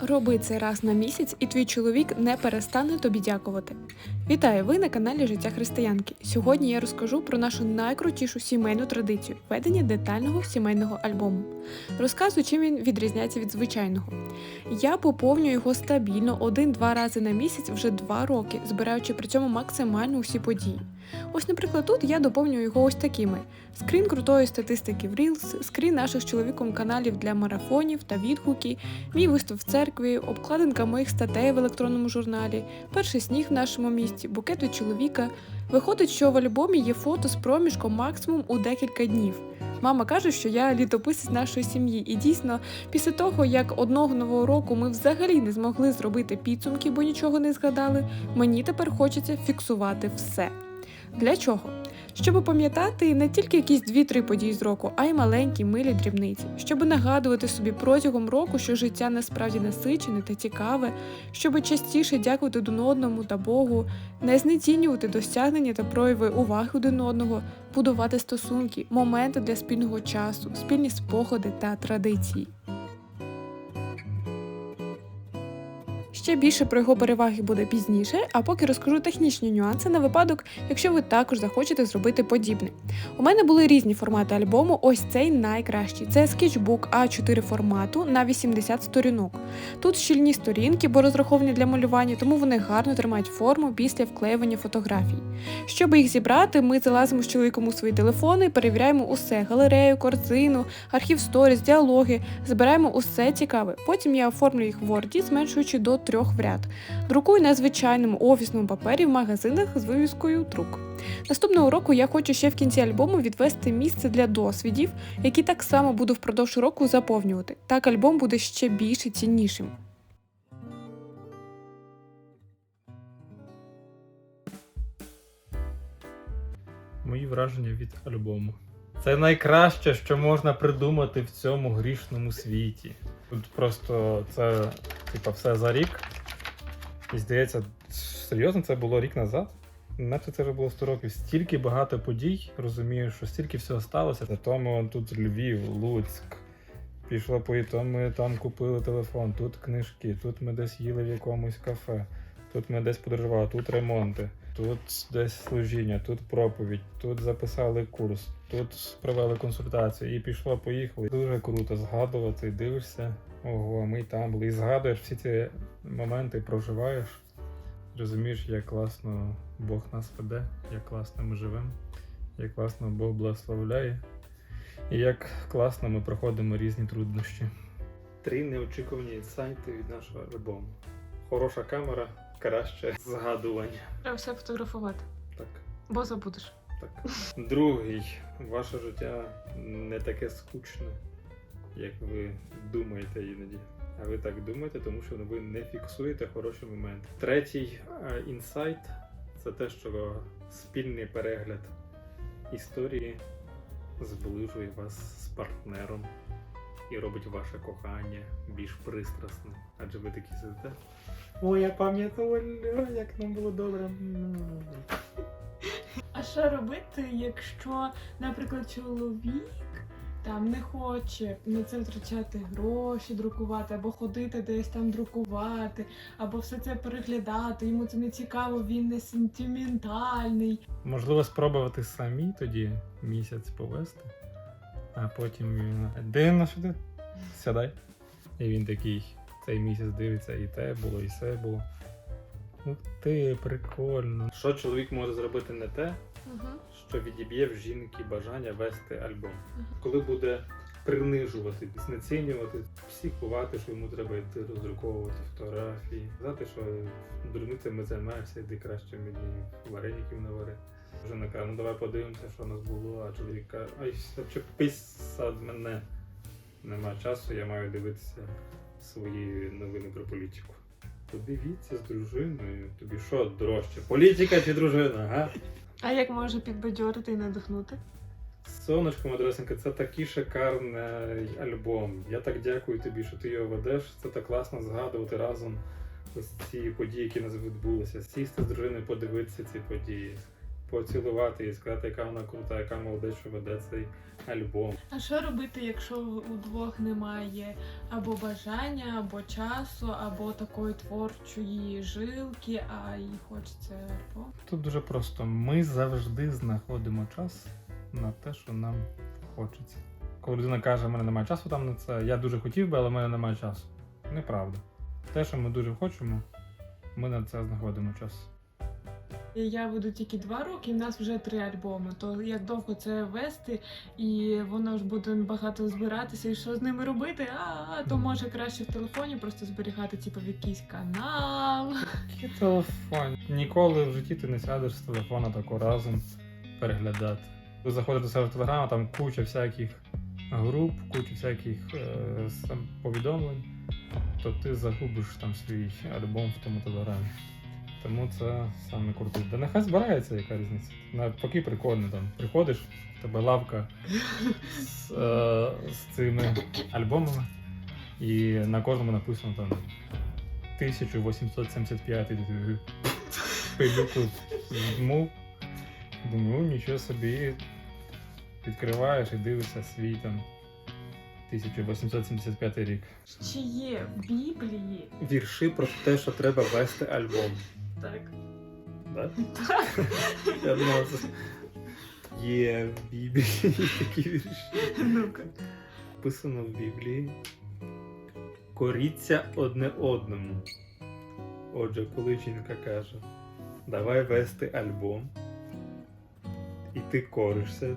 Роби це раз на місяць, і твій чоловік не перестане тобі дякувати. Вітаю! Ви на каналі Життя Християнки. Сьогодні я розкажу про нашу найкрутішу сімейну традицію ведення детального сімейного альбому. Розказую, чим він відрізняється від звичайного. Я поповнюю його стабільно один-два рази на місяць вже два роки, збираючи при цьому максимально усі події. Ось, наприклад, тут я доповнюю його ось такими: скрін крутої статистики в Reels, скрін наших чоловіком каналів для марафонів та відгуки, мій виступ в церкві, обкладинка моїх статей в електронному журналі, перший сніг в нашому місті, букет від чоловіка. Виходить, що в альбомі є фото з проміжком максимум у декілька днів. Мама каже, що я літописець нашої сім'ї, і дійсно, після того, як одного нового року ми взагалі не змогли зробити підсумки, бо нічого не згадали, мені тепер хочеться фіксувати все. Для чого? Щоб пам'ятати не тільки якісь дві-три події з року, а й маленькі милі дрібниці, щоб нагадувати собі протягом року, що життя насправді насичене та цікаве, щоб частіше дякувати один одному та Богу, не знецінювати досягнення та прояви уваги один одного, будувати стосунки, моменти для спільного часу, спільні спогади та традиції. Ще більше про його переваги буде пізніше, а поки розкажу технічні нюанси на випадок, якщо ви також захочете зробити подібне. У мене були різні формати альбому, ось цей найкращий. Це скетчбук А4 формату на 80 сторінок. Тут щільні сторінки, бо розраховані для малювання, тому вони гарно тримають форму після вклеювання фотографій. Щоб їх зібрати, ми залазимо з чоловіком у свої телефони, перевіряємо усе: галерею, корзину, архів сторіс, діалоги, збираємо усе цікаве. Потім я оформлю їх в Word, зменшуючи до трьох в ряд. Друкую на звичайному офісному папері в магазинах з вивіскою друк. Наступного року я хочу ще в кінці альбому відвести місце для досвідів, які так само буду впродовж року заповнювати. Так альбом буде ще більш і ціннішим. Мої враження від альбому. Це найкраще, що можна придумати в цьому грішному світі. Тут просто це, типа, все за рік. І здається, серйозно, це було рік назад. Наче це вже було 100 років. Стільки багато подій, розумію, що стільки всього сталося. Зато ми тут Львів, Луцьк. Пішло по то ми там купили телефон, тут книжки, тут ми десь їли в якомусь кафе, тут ми десь подорожували, тут ремонти, тут десь служіння, тут проповідь, тут записали курс, тут провели консультацію і пішло, поїхали. Дуже круто згадувати, дивишся. Ого, ми там були. І згадуєш всі ці моменти, проживаєш. Розумієш, як класно Бог нас веде, як класно ми живемо, як класно Бог благословляє, і як класно ми проходимо різні труднощі. Три неочікувані інсайти від нашого альбому. Хороша камера, краще згадування. Треба все фотографувати, Так, бо забудеш. Так. Другий, ваше життя не таке скучне, як ви думаєте іноді. А ви так думаєте, тому що ви не фіксуєте хороші моменти. Третій е, інсайт це те, що спільний перегляд історії зближує вас з партнером і робить ваше кохання більш пристрасним. Адже ви такі сидите. Ой, я пам'ятаю, як нам було добре. А що робити, якщо, наприклад, чоловік там не хоче на це витрачати гроші, друкувати, або ходити десь там друкувати, або все це переглядати, йому це не цікаво, він не сентиментальний. Можливо, спробувати самі тоді місяць повести, а потім він дивно сюди, сядай. І він такий цей місяць дивиться, і те було, і все було. Ну ти прикольно. Що чоловік може зробити не те, Угу. що відіб'є в жінки бажання вести альбом. Коли буде принижувати, знецінювати, психувати, що йому треба йти роздруковувати фотографії, казати, що дурницями займаєшся, йди краще мені вареників навари. Жена каже, ну давай подивимося, що у нас було, а чоловік каже, ай, чепись від мене. Нема часу, я маю дивитися свої новини про політику. Подивіться з дружиною. Тобі що дорожче? Політика чи дружина, га? А як може підбадьорити і надихнути? Сонечко Мадресенко, це такий шикарний альбом. Я так дякую тобі, що ти його ведеш. Це так класно згадувати разом ось ці події, які у нас відбулися. Сісти з дружиною, подивитися ці події. Поцілувати і сказати, яка вона крута, яка молодець, що веде цей альбом. А що робити, якщо у двох немає або бажання, або часу, або такої творчої жилки, а їй хочеться альбом? Тут дуже просто. Ми завжди знаходимо час на те, що нам хочеться. Коли людина каже, в мене немає часу там на це, я дуже хотів би, але в мене немає часу. Неправда. Те, що ми дуже хочемо, ми на це знаходимо час. Я веду тільки два роки, і в нас вже три альбоми. То як довго це вести, і воно ж буде багато збиратися, і що з ними робити? А, то може краще в телефоні просто зберігати, типу, в якийсь канал. Який телефон? Ніколи в житті ти не сядеш з телефона тако разом переглядати. Ви заходите до себе в телеграм, а там куча всяких груп, куча всяких е, повідомлень, то ти загубиш там свій альбом в тому телеграмі. Тому це саме круто. Да нехай збирається яка різниця. Навпаки, прикольно там. Приходиш, в тебе лавка з, е, з цими альбомами, і на кожному написано там 1875 і ти такий, пилюку змув. Думаю, нічого собі. Відкриваєш і дивишся свій там 1875 рік. Чи є в Біблії? Вірші про те, що треба вести альбом. Так. Да? Я думав, це є в Біблії такі вірші. Ну-ка. Написано в Біблії. Коріться одне одному. Отже, коли жінка каже, давай вести альбом, і ти коришся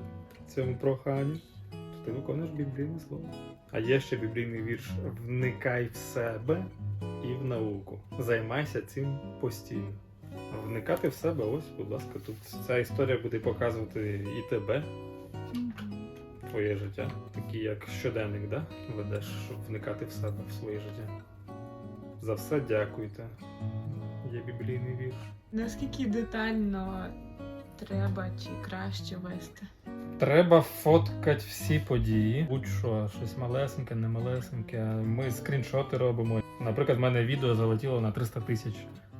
цьому проханню, то ти виконуєш біблійне слово. А є ще біблійний вірш Вникай в себе і в науку. Займайся цим постійно. Вникати в себе, ось, будь ласка, тут ця історія буде показувати і тебе, твоє життя, такий як щоденник, да? ведеш, щоб вникати в себе, в своє життя. За все дякуйте. Є біблійний вірш. Наскільки детально треба чи краще вести? Треба фоткати всі події, будь-що, щось малесеньке, не малесеньке. Ми скріншоти робимо. Наприклад, в мене відео залетіло на 300 тисяч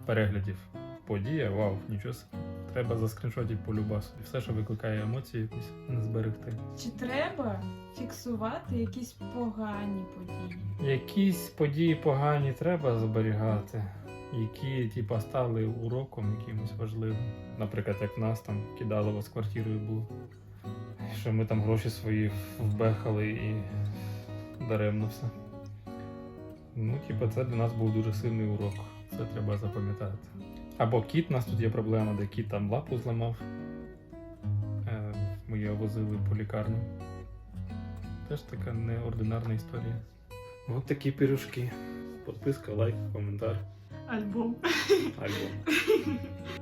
переглядів. Подія, вау, нічого собі. Треба заскріншотити по любасу. І все, що викликає емоції, якусь не зберегти. Чи треба фіксувати якісь погані події? Якісь події погані треба зберігати, які типа стали уроком якимось важливим. Наприклад, як нас там кидалово з квартирою було. Що ми там гроші свої вбехали і даремно все. Ну, типа, це для нас був дуже сильний урок. Це треба запам'ятати. Або кіт, у нас тут є проблема, де кіт там лапу зламав. Е, Ми його возили по лікарню. Теж така неординарна історія. Ось такі пиріжки. Подписка, лайк, коментар, Альбом. альбом.